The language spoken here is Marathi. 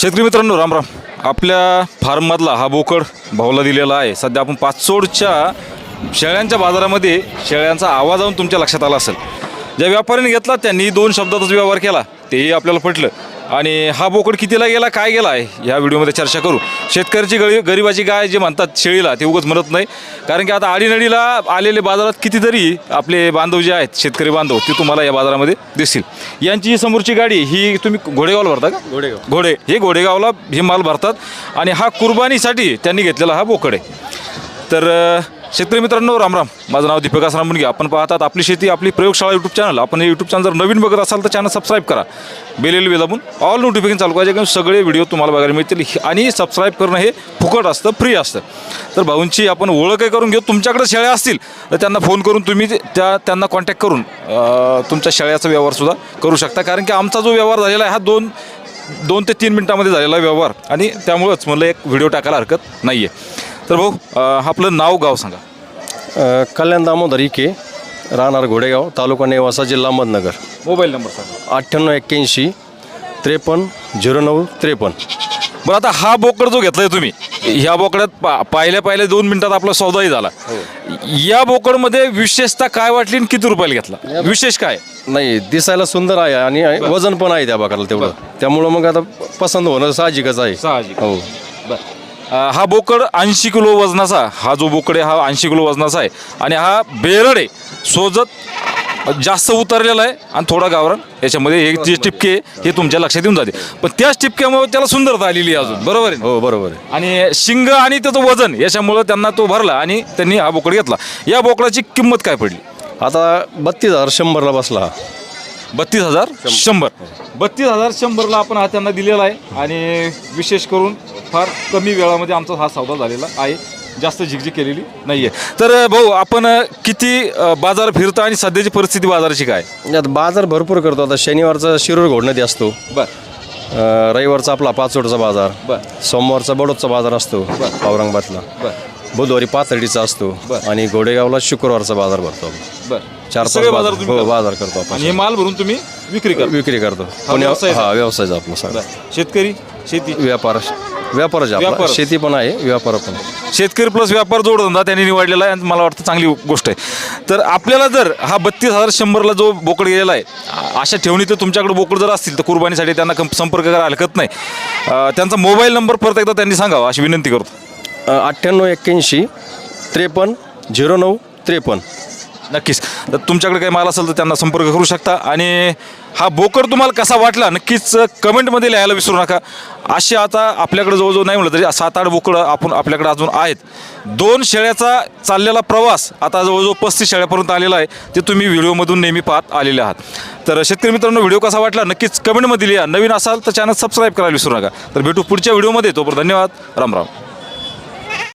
शेतकरी मित्रांनो राम राम. आपल्या फार्ममधला हा बोकड भाऊला दिलेला आहे. सध्या आपण पाचसोडच्या शेळ्यांच्या बाजारामध्ये शेळ्यांचा आवाज आणून तुमच्या लक्षात आला असेल. ज्या व्यापाऱ्याने घेतला त्यांनी दोन शब्दातच व्यवहार केला. तेही आपल्याला पटलं. आणि हा बोकड कितीला गेला काय गेला आहे? ह्या व्हिडिओमध्ये चर्चा करू. शेतकऱ्याची गरी गरिबाची गाय जे म्हणतात शेळीला ते उगच म्हणत नाही. कारण की आता आडीनडीला आलेले बाजारात कितीतरी आपले बांधव जे आहेत शेतकरी बांधव ते तुम्हाला या बाजारामध्ये दिसतील. यांची ही समोरची गाडी ही तुम्ही घोडेगावला भरता का? घोडेगाव. घोडे. हे घोडेगावला हे माल भरतात. आणि हा कुर्बानीसाठी त्यांनी घेतलेला हा बोकड आहे. तर शेतकरी मित्रांनो राम राम. माझं नाव दीपक आसराम मुनगे. आपण पाहतात आपली शेती आपली प्रयोगशाळा यूट्यूब चॅनल आपण हे यूट्यूब चॅनल जर नवीन बघत असाल तर चॅनल सबस्क्राईब करा. बेलेल बी दाबून ऑल नोटिफिकेशन चालू करायचे कारण सगळे व्हिडिओ तुम्हाला बघायला मिळतील. आणि सबस्क्राईब करणं हे फुकट असतं फ्री असतं. तर भाऊंची आपण ओळख करून घेऊ. तुमच्याकडे शेळ्या असतील तर त्यांना फोन करून तुम्ही ते- त्या त्यांना कॉन्टॅक्ट करून तुमच्या शेळ्याचा व्यवहारसुद्धा करू शकता. कारण की आमचा जो व्यवहार झालेला आहे हा दोन दोन ते तीन मिनटामध्ये झालेला व्यवहार. आणि त्यामुळंच म्हणलं एक व्हिडिओ टाकायला हरकत नाही आहे तर भाऊ अं, आपलं नाव गाव सांगा. अ, कल्याण दामोदर इके राहणार घोडेगाव तालुका नेवासा जिल्हा अहमदनगर. मोबाईल नंबर सांगा. अठ्ठ्याण्णव एक्क्याऐंशी त्रेपन्न झिरो नऊ त्रेपन्न. बरं आता हा बोकड जो घेतलाय तुम्ही ह्या बोकड्यात पा पाहिल्या पाहिल्या दोन मिनिटात आपला सौदाही झाला. या बोकडमध्ये विशेषता काय वाटली आणि किती रुपयाला घेतला? विशेष काय? नाही दिसायला सुंदर आहे आणि वजन पण आहे त्या बकराला तेवढं. त्यामुळं मग आता पसंत होणं साहजिकच आहे. साहजिक. हो. अं, हा बोकड ऐंशी किलो वजनाचा हा जो बोकड आहे हा ऐंशी किलो वजनाचा आहे. आणि हा बेरड आहे सोजत जास्त उतरलेला आहे आणि थोडा गावरान. याच्यामध्ये हे जे टिपके आहे, हे तुमच्या लक्षात येऊन जाते. पण त्याच टिपक्यामुळे त्याला सुंदरता आलेली आहे अजून. बरोबर आहे? हो बरोबर आहे. आणि शिंग आणि त्याचं वजन याच्यामुळं त्यांना तो भरला आणि त्यांनी हा बोकड घेतला. या बोकडाची किंमत काय पडली? आता बत्तीस हजार शंभरला बसला. हा बत्तीस हजार शंभर. बत्तीस हजार शंभरला आपण हा त्यांना दिलेला आहे. आणि विशेष करून फार कमी वेळामध्ये आमचा हा सौदा झालेला आहे. जास्त झिकझिक केलेली नाही आहे तर भाऊ आपण किती अ, बाजार फिरता आणि सध्याची परिस्थिती बाजाराची काय? यात बाजार भरपूर करतो. आता शनिवारचा शिरूर घोडण्यात असतो. बर. अ, रविवारचा आपला पाचोडचा बाजार. बर. सोमवारचा बडोदचा बाजार असतो औरंगाबादला. बर. बुधवारी पाथर्डीचा असतो आणि घोडेगावला शुक्रवारचा बाजार भरतो आपण. बर. चार सगळे पाच बाजार. बाजार तुम्ही हो करता? बाजार करतो आपण. आणि हे माल भरून तुम्ही विक्री करा विक्री करतो. पुण्या व्यवसाय हा व्यवसायचा आपला सगळा. बर. शेतकरी शेती. व्यापार. व्यापारच आहे आपला. व्यापारच. शेती पण आहे व्यापार पण. शेतकरी प्लस व्यापार जोडधंदा त्यांनी निवडलेला आहे आणि मला वाटतं चांगली गोष्ट आहे. तर आपल्याला जर हा बत्तीस हजार शंभरला जो बोकड गेलेला आहे अशा ठेवणी तर तुमच्याकडे बोकड जर असतील तर कुर्बानीसाठी त्यांना कंप- संपर्क करायला हरकत नाही. अं, त्यांचा मोबाईल नंबर परत एकदा त्यांनी सांगावा अशी विनंती करतो. अठ्ठ्याण्णव एक्क्याऐंशी त्रेपन्न झिरो नऊ त्रेपन्न. नक्कीच. तर तुमच्याकडे काही माल असेल तर त्यांना संपर्क करू शकता. आणि हा बोकर तुम्हाला कसा वाटला नक्कीच कमेंटमध्ये लिहायला विसरू नका. असे आता आपल्याकडे जवळजवळ नाही म्हटलं तरी सात आठ बोकडं आपण आपल्याकडे अजून आहेत. दोन शेळ्याचा चाललेला प्रवास आता जवळजवळ पस्तीस शेळ्यापर्यंत आलेला आहे. ते तुम्ही व्हिडिओमधून नेहमी पाहत आलेले आहात. तर शेतकरी मित्रांनो व्हिडिओ कसा वाटला नक्कीच कमेंटमध्ये लिहा. नवीन असाल तर चॅनल सबस्क्राईब करायला विसरू नका. तर भेटू पुढच्या व्हिडिओमध्ये. तोपर्यंत धन्यवाद. राम राम.